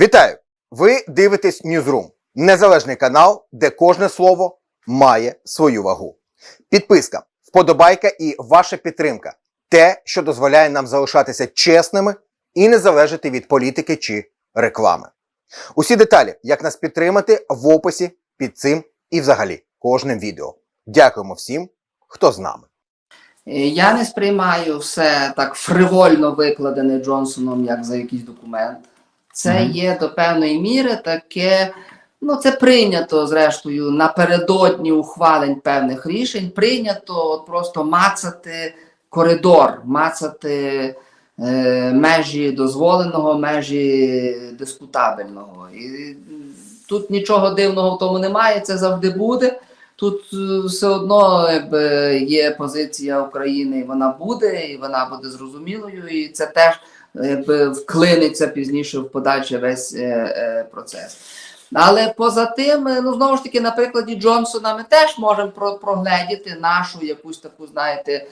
Вітаю! Ви дивитесь Newsroom – незалежний канал, де кожне слово має свою вагу. Підписка, вподобайка і ваша підтримка те, що дозволяє нам залишатися чесними і не залежати від політики чи реклами. Усі деталі, як нас підтримати, в описі під цим і взагалі кожним відео. Дякуємо всім, хто з нами. Я не сприймаю все так фривольно викладене Джонсоном, як за якийсь документ. Це Мгм. є до певної міри таке, ну це прийнято, зрештою, напередодні ухвалень певних рішень. Прийнято от просто мацати коридор, мацати е, межі дозволеного, межі дискутабельного. І тут нічого дивного в тому немає, це завжди буде. Тут е, все одно якби, є позиція України, і вона буде, і вона буде зрозумілою, і це теж вклиниться пізніше в подальший весь е, е, процес. Але поза тим, е, ну знову ж таки, на прикладі Джонсона ми теж можемо про, прогледіти нашу якусь таку, знаєте,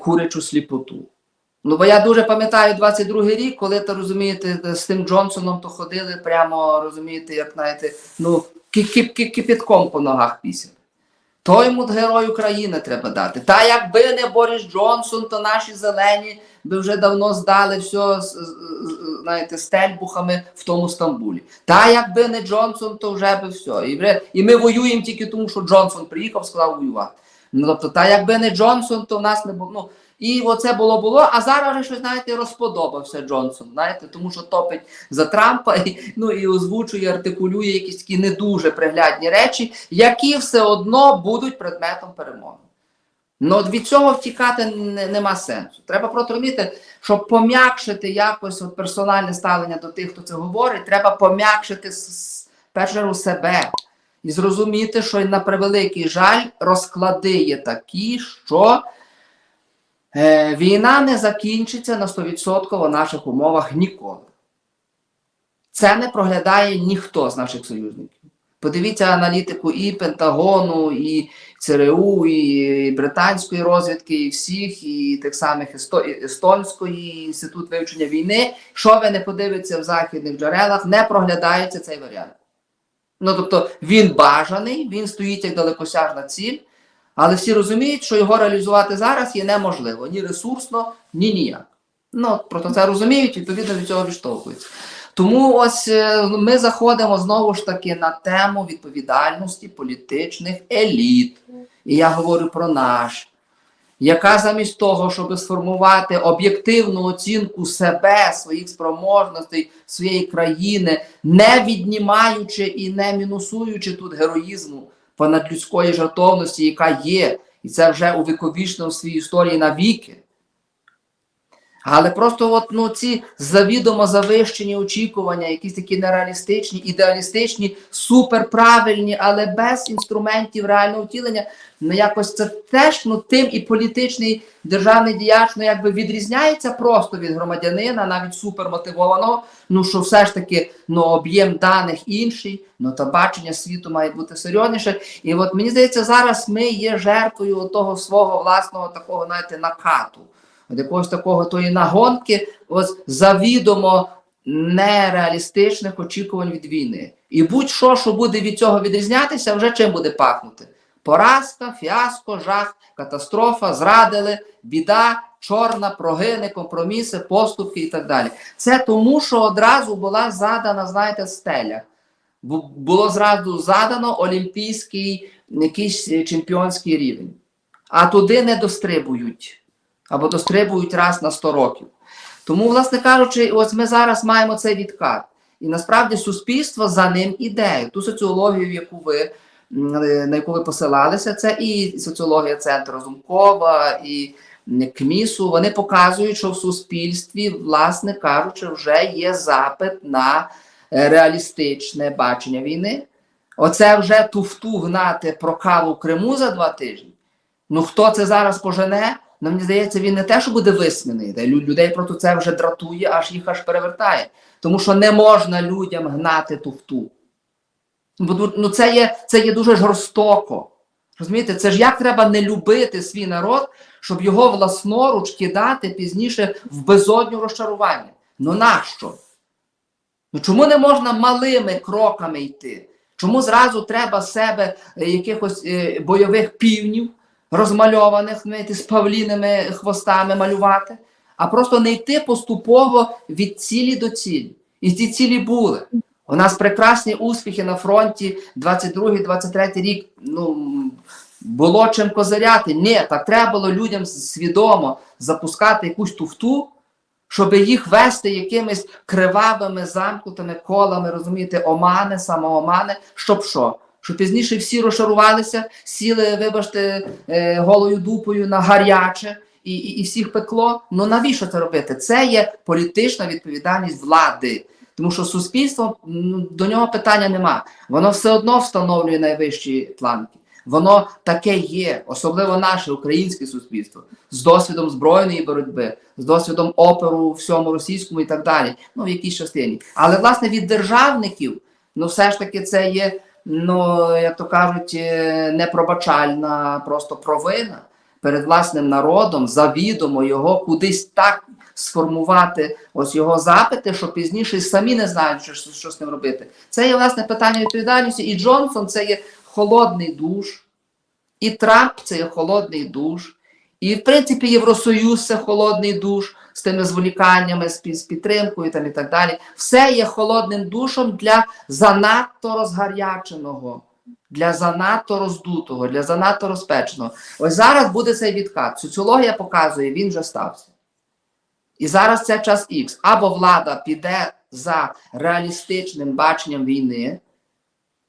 курячу сліпоту. Ну, бо я дуже пам'ятаю 22-й рік, коли то розумієте, з тим Джонсоном то ходили прямо, розумієте, як знаєте, ну, ки- ки- ки- кипятком по ногах після. Той герой України треба дати. Та якби не Борис Джонсон, то наші зелені би вже давно здали все знаєте, стельбухами в тому Стамбулі. Та якби не Джонсон, то вже би все. І, вже, і ми воюємо тільки тому, що Джонсон приїхав, сказав воювати. Ну, тобто, та якби не Джонсон, то в нас не було. Ну, і оце було було. А зараз вже щось, знаєте, розподобався Джонсон, знаєте, тому що топить за Трампа і, ну, і озвучує, артикулює якісь такі не дуже приглядні речі, які все одно будуть предметом перемоги. Ну, от від цього втікати не, нема сенсу. Треба просто розуміти, щоб пом'якшити якось от персональне ставлення до тих, хто це говорить, треба пом'якшити першу себе і зрозуміти, що на превеликий жаль розклади є такі, що війна не закінчиться на 100% в наших умовах ніколи. Це не проглядає ніхто з наших союзників. Подивіться аналітику і Пентагону, і ЦРУ, і британської розвідки, і всіх, і тих самих Есто- і Естонської інститут вивчення війни. Що ви не подивитеся в західних джерелах, не проглядається цей варіант. Ну тобто він бажаний, він стоїть як далекосяжна ціль, але всі розуміють, що його реалізувати зараз є неможливо ні ресурсно, ні ніяк. Ну, просто це розуміють, відповідно від цього відштовхуються. Тому ось е, ми заходимо знову ж таки на тему відповідальності політичних еліт. І я говорю про наш, яка замість того, щоб сформувати об'єктивну оцінку себе, своїх спроможностей, своєї країни, не віднімаючи і не мінусуючи тут героїзму понадлюдської жертовності, яка є, і це вже увіковічно в своїй історії навіки. Але просто от, ну, ці завідомо завищені очікування, якісь такі нереалістичні, ідеалістичні, суперправильні, але без інструментів реального втілення, ну якось це теж ну, тим і політичний державний діяч ну, якби відрізняється просто від громадянина, навіть супермотивованого, ну що все ж таки ну, об'єм даних інший, ну та бачення світу має бути серйозніше. І от мені здається, зараз ми є жертвою того свого власного такого, знаєте, накату от якогось такого тої нагонки, ось завідомо нереалістичних очікувань від війни. І будь-що, що буде від цього відрізнятися, вже чим буде пахнути? Поразка, фіаско, жах, катастрофа, зрадили, біда, чорна, прогини, компроміси, поступки і так далі. Це тому, що одразу була задана, знаєте, стеля. Було зразу задано олімпійський якийсь е, чемпіонський рівень, а туди не дострибують або дострибують раз на 100 років. Тому, власне кажучи, ось ми зараз маємо цей відкат. І насправді суспільство за ним іде. Ту соціологію, яку ви, е, на яку ви посилалися, це і соціологія Центру Разумкова, і КМІСу. Вони показують, що в суспільстві, власне кажучи, вже є запит на е, реалістичне бачення війни. Оце вже туфту гнати про каву в Криму за два тижні. Ну хто це зараз пожене? Ну, мені здається, він не те, що буде висміяний, та людей просто це вже дратує, аж їх аж перевертає. Тому що не можна людям гнати туфту. Бо ну, це, є, це є дуже жорстоко. Розумієте, це ж як треба не любити свій народ, щоб його власноруч кидати пізніше в безодню розчарування. Ну нащо? Ну чому не можна малими кроками йти? Чому зразу треба себе е, якихось е, бойових півнів, розмальованих знаєте, з павліними хвостами малювати, а просто не йти поступово від цілі до цілі. І ці цілі були. У нас прекрасні успіхи на фронті 22-23 рік. Ну, було чим козиряти. Ні, так треба було людям свідомо запускати якусь туфту, щоб їх вести якимись кривавими замкнутими колами, розумієте, омани, самоомани, щоб що? Щоб пізніше всі розшарувалися, сіли, вибачте, е, голою дупою на гаряче і, і, і всіх пекло. Ну навіщо це робити? Це є політична відповідальність влади. Тому що суспільство ну, до нього питання нема. Воно все одно встановлює найвищі планки. Воно таке є, особливо наше українське суспільство, з досвідом збройної боротьби, з досвідом оперу всьому російському і так далі. Ну в якійсь частині. Але власне від державників, ну все ж таки, це є, ну як то кажуть, е, непробачальна просто провина перед власним народом, завідомо його кудись так сформувати ось його запити, що пізніше самі не знають, що, що з ним робити. Це є власне питання відповідальності. І Джонсон це є холодний душ, і Трамп це є холодний душ, і в принципі Євросоюз це холодний душ з тими зволіканнями, з, підтримкою там, і так далі. Все є холодним душом для занадто розгаряченого. Для занадто роздутого, для занадто розпеченого. Ось зараз буде цей відкат. Соціологія показує, він вже стався. І зараз це час Х. Або влада піде за реалістичним баченням війни,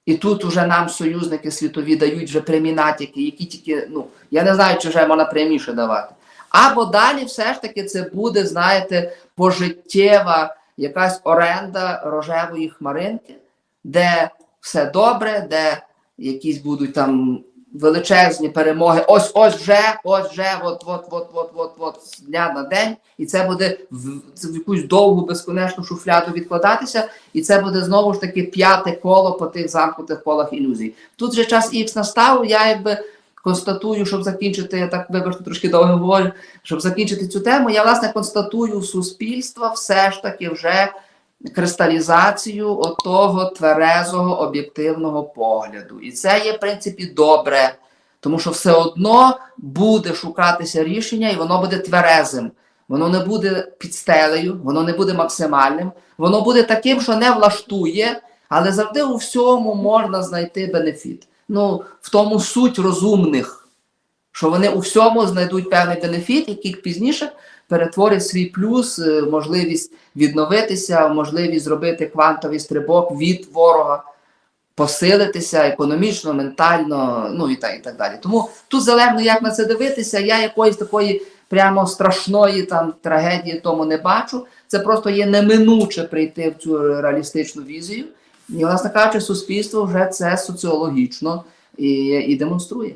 і тут уже нам союзники світові дають вже прямі натяки, які тільки, ну, я не знаю, чи вже можна пряміше давати. Або далі все ж таки це буде, знаєте, пожиттєва якась оренда рожевої хмаринки, де все добре, де якісь будуть там величезні перемоги. Ось ось вже, ось вже, от, от, от, от, от, от, з дня на день, і це буде в, в якусь довгу безконечну шуфляду відкладатися, і це буде знову ж таки п'яте коло по тих замкнутих колах ілюзій. Тут же час Х настав, я якби. Констатую, щоб закінчити, я так вибачте, трошки довго говорю, щоб закінчити цю тему, я власне констатую суспільства все ж таки вже кристалізацію отого тверезого об'єктивного погляду. І це є, в принципі, добре, тому що все одно буде шукатися рішення, і воно буде тверезим. Воно не буде підстелею, воно не буде максимальним, воно буде таким, що не влаштує, але завжди у всьому можна знайти бенефіт. Ну, в тому суть розумних, що вони у всьому знайдуть певний бенефіт, який пізніше перетворить свій плюс, е, можливість відновитися, можливість зробити квантовий стрибок від ворога, посилитися економічно, ментально, ну і так, і так далі. Тому тут залежно, як на це дивитися, я якоїсь такої прямо страшної там трагедії тому не бачу. Це просто є неминуче прийти в цю реалістичну візію. І, власне кажучи, суспільство вже це соціологічно і, і демонструє.